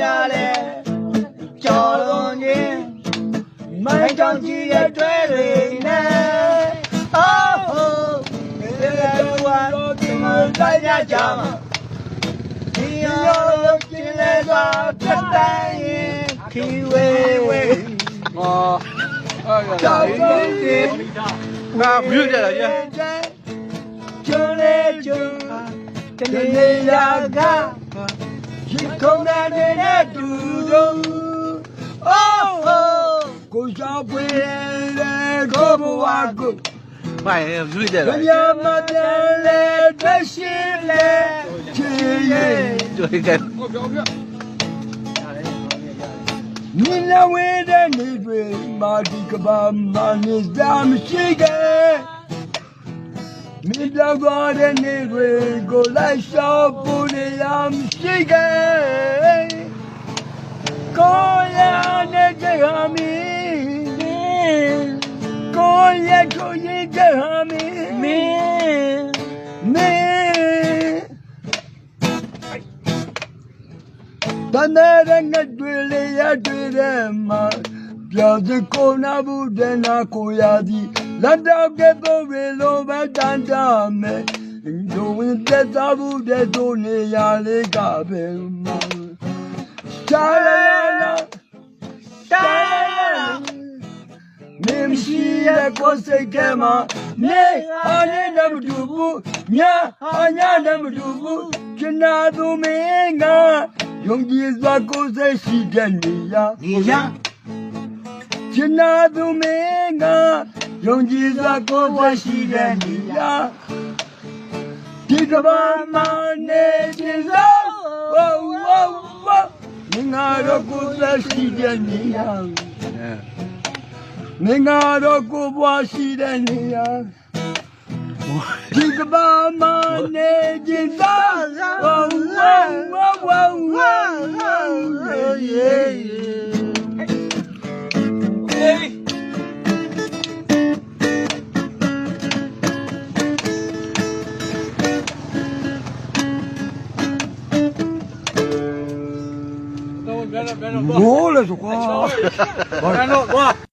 လဲကြော်လွန်ခြင်းမိုင်းကြောင်ကြီးရဲ့တွဲတွေနဲ့အော်ဟိုဒီလိုကတော့ဒီမှာတိုင်းကြကြမှာဒီရောလုံးကျင်းလဲစွာဖြတ်တိုင်းရင်ခီဝေးဝေးဟောအဲ့ကြောဒါက်ရွံ့ခြင်းငါမြွတ်ကြတာကြီးကျုံလေကျုံတနေ့ရာက ရှိခုံတဲ့နဲ့တူတော့အော်ဟိုကိုရှာပွေလေကိုဘဝကိုမိုင်မြွတ်ကြတာရမတလေတရှိလေချီရဲ့တွေ့ကဲမြင်လဝဲတဲ့နေတွေမာဒီကဘာမာနေစမ်းရှိခဲ့ မြင်ပြောက်သွားတဲ့နေတွေကိုလိုက်လျှောက်ဖို့နေရမရှိခဲ့ကိုရနဲ့ကြဟမီကိုရကိုရကြဟမီမင်းမင်းတန်တဲ့ငတ်တွေလေးရတွေတဲ့မှာပြောစကိုနာဘူးတဲ့နာကိုရသည် လက်တော့ကဲတော့ဝေလိုပဲတန်တာမယ်ဒိုဝင်တဲ့သာဘူးတဲ့ဒိုနေရလေးကပဲမှာရှာလာလာရှာလာမင်းရှိရကိုစိတ်ထဲမှာနေဟာနေလည်းမတူဘူးညာဟာညာလည်းမတူဘူးကျနာသူမင်းကယုံကြည်စွာကိုယ်စိတ်ရှိတဲ့နေရာနေရကျနာသူမင်းက ယုံကြည်စွာကိုယ်စိတ်ရှိတဲ့နေရာဒီကဘာမနေဒီသောဝေါဝေါဝေါမင်းကတော့ကိုယ်စိတ်ရှိတဲ့နေရာမင်္ဂလာတော့ကိုဘွားရှိတဲ့နေရာဒီက တော့ဘယ်တော့ဘ